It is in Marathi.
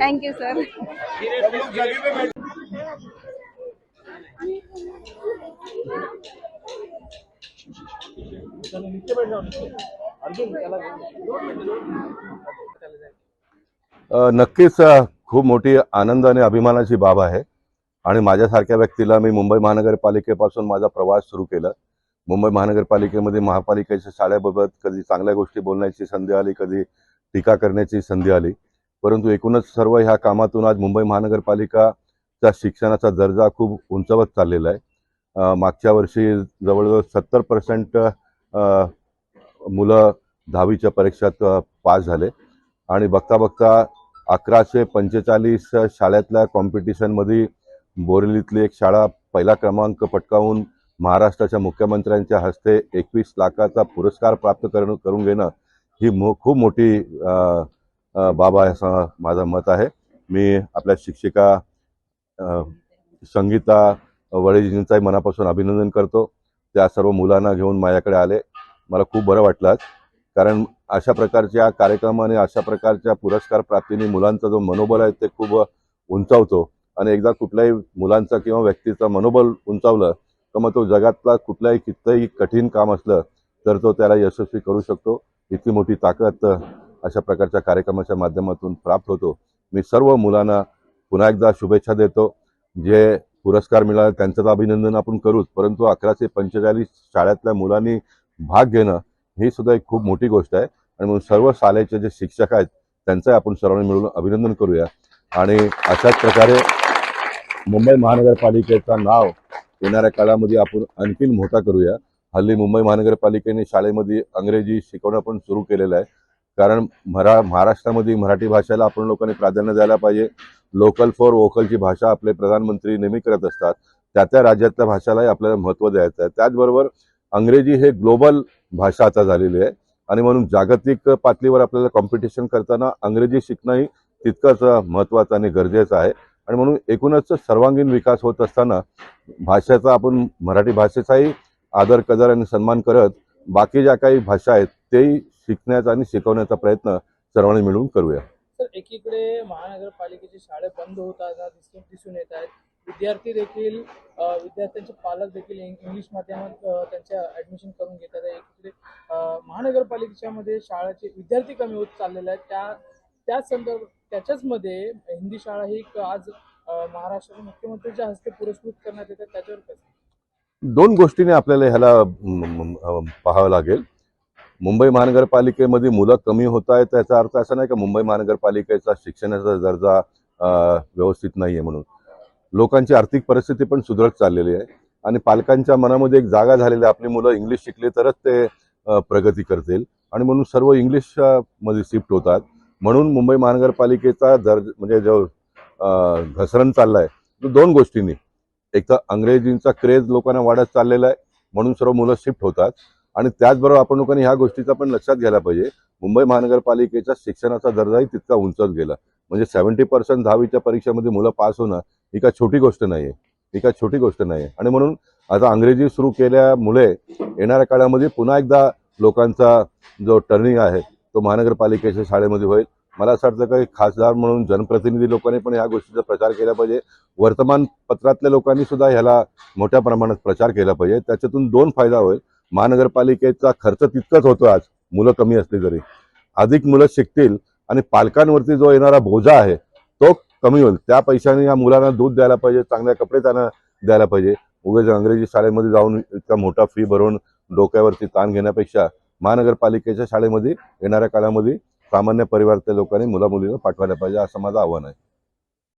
थैंक यू सर नक्की खूप मोठी आनंद आणि अभिमानाची बाब आहे. आणि माझ्यासारख्या व्यक्तीला मी मुंबई महानगरपालिकेपासून माझा प्रवास सुरू केला. मुंबई महानगरपालिकेमध्ये महापालिकेच्या शाळेबाबत कधी चांगल्या गोष्टी बोलण्याची संधी आली कधी टीका करण्याची संधी आली. परंतु एकूणच सर्व ह्या कामातून आज मुंबई महानगरपालिकाचा शिक्षणाचा दर्जा खूप उंचावत चाललेला आहे. मागच्या वर्षी जवळजवळ सत्तर पर्सेंट मुलं दहावीच्या परीक्षात पास झाले. आणि बघता बघता अकराशे पंचेचाळीस शाळेतल्या कॉम्पिटिशनमध्ये बोरिवलीतली एक शाळा पहिला क्रमांक पटकावून महाराष्ट्राच्या मुख्यमंत्र्यांच्या हस्ते एकवीस लाखाचा पुरस्कार प्राप्त करून करून घेणं ही मो खूप मोठी बाब आहे असं माझं मत आहे. मी आपल्या शिक्षिका संगीता वडेजींचाही मनापासून अभिनंदन करतो. त्या सर्व मुलांना घेऊन माझ्याकडे आले. मला खूप बरं वाटलं कारण अशा प्रकारच्या कार्यक्रमाने अशा प्रकारच्या पुरस्कार प्राप्तीने मुलांचा जो मनोबल आहे ते खूप उंचावतो. आणि एकदा कुठल्याही मुलांचा किंवा व्यक्तीचा मनोबल उंचावलं तर मग तो जगातला कुठलंही कितीही कठीण काम असलं तर तो त्याला यशस्वी करू शकतो. इतकी मोठी ताकद अशा प्रकारच्या कार्यक्रमाच्या माध्यमातून प्राप्त होतो. मी सर्व मुलांना पुन्हा एकदा शुभेच्छा देतो. जे पुरस्कार मिळाले त्यांचं तर अभिनंदन आपण करूच परंतु अकराशे पंचेचाळीस शाळेतल्या मुलांनी भाग घेणं ही सुद्धा एक खूप मोठी गोष्ट आहे. आणि म्हणून सर्व शाळेचे जे शिक्षक आहेत त्यांचंही आपण सर्वांनी मिळून अभिनंदन करूया. आणि अशाच प्रकारे मुंबई महानगरपालिकेचं नाव येणाऱ्या काळामध्ये आपण आणखीन मोठा करूया. हल्ली मुंबई महानगरपालिकेने शाळेमध्ये अंग्रेजी शिकवणं पण सुरू केलेलं आहे. कारण मरा महाराष्ट्रामध्ये मराठी भाषेला आपण लोकांनी प्राधान्य द्यायला पाहिजे. लोकल फॉर वोकलची भाषा आपले प्रधानमंत्री नेहमी करत असतात. त्या त्या राज्यातल्या भाषालाही आपल्याला महत्त्व द्यायचं आहे. त्याचबरोबर अंग्रेजी हे ग्लोबल भाषा आता झालेली आहे. आणि म्हणून जागतिक पातळीवर आपल्याला कॉम्पिटिशन करताना अंग्रेजी शिकणंही तितकंच महत्त्वाचं आणि गरजेचं आहे. आणि म्हणून एकूणच सर्वांगीण विकास होत असताना भाषेचा आपण मराठी भाषेचाही आदर कदर आणि सन्मान करत बाकी ज्या काही भाषा आहेत तेही शिकण्याचा आणि शिकवण्याचा प्रयत्न सर्वांनी मिळून करूया. तर एकीकडे महानगरपालिकेची शाळा बंद होताना दिसून येत आहेत. विद्यार्थी देखील विद्यार्थ्यांचे पालक देखील इंग्लिश माध्यमात त्यांच्या ऍडमिशन करून घेतात. एकीकडे अ, महानगरपालिकेच्या मध्ये शाळाचे विद्यार्थी कमी होत चाललेले आहेत. त्या त्याच संदर्भ त्याच्याच मध्ये हिंदी शाळा ही आज महाराष्ट्राचे महाराष्ट्राच्या मुख्यमंत्र्यांच्या हस्ते पुरस्कृत करण्यात येतात त्याच्यावर कसं दोन गोष्टीने आपल्याला ह्याला पाहावं लागेल. मुंबई महानगरपालिकेमध्ये मुलं कमी होत आहेत त्याचा अर्थ असा नाही का मुंबई महानगरपालिकेचा शिक्षणाचा दर्जा व्यवस्थित नाही आहे म्हणून. लोकांची आर्थिक परिस्थिती पण सुधारत चाललेली आहे. आणि पालकांच्या मनामध्ये एक जागा झालेली आहे. आपली मुलं इंग्लिश शिकले तरच ते प्रगती करतील. आणि म्हणून सर्व इंग्लिशमध्ये शिफ्ट होतात. म्हणून मुंबई महानगरपालिकेचा दर म्हणजे जो घसरण घसरण चाललाय तो दोन गोष्टींनी. एक तर अंग्रेजींचा क्रेज लोकांना वाढत चाललेला आहे. म्हणून सर्व मुलं शिफ्ट होतात. आणि त्याचबरोबर आपण लोकांनी ह्या गोष्टीचा पण लक्षात घ्यायला पाहिजे. मुंबई महानगरपालिकेच्या शिक्षणाचा दर्जाही तितका उंचत गेला. म्हणजे सेव्हन्टी पर्सेंट दहावीच्या परीक्षेमध्ये मुलं पास होणं ही काय छोटी गोष्ट नाही आहे ही काय छोटी गोष्ट नाही आहे आणि म्हणून आता अंग्रेजी सुरू केल्यामुळे येणाऱ्या काळामध्ये पुन्हा एकदा लोकांचा जो टर्निंग आहे तो महानगरपालिकेच्या शाळेमध्ये होईल. मला असं वाटतं काही खासदार म्हणून जनप्रतिनिधी लोकांनी पण ह्या गोष्टीचा प्रचार केला पाहिजे. वर्तमानपत्रातल्या लोकांनी सुद्धा ह्याला मोठ्या प्रमाणात प्रचार केला पाहिजे. त्याच्यातून दोन फायदा होईल. महानगरपालिकेचा खर्च तितकाच होतो आज. मुलं कमी असली तरी. अधिक मुलं शिकतील आणि पालकांवरती जो येणारा बोजा आहे तो कमी होईल. त्या पैशाने या मुलांना दूध द्यायला पाहिजे चांगले कपडे त्यांना द्यायला पाहिजे. उगेच अंग्रेजी शाळेमध्ये जाऊन इतका मोठा फी भरून डोक्यावरती ताण घेण्यापेक्षा महानगरपालिकेच्या शाळेमध्ये येणाऱ्या काळामध्ये सामान्य परिवारातल्या लोकांनी मुलामुलींना पाठवायला पाहिजे असं माझं आव्हान आहे.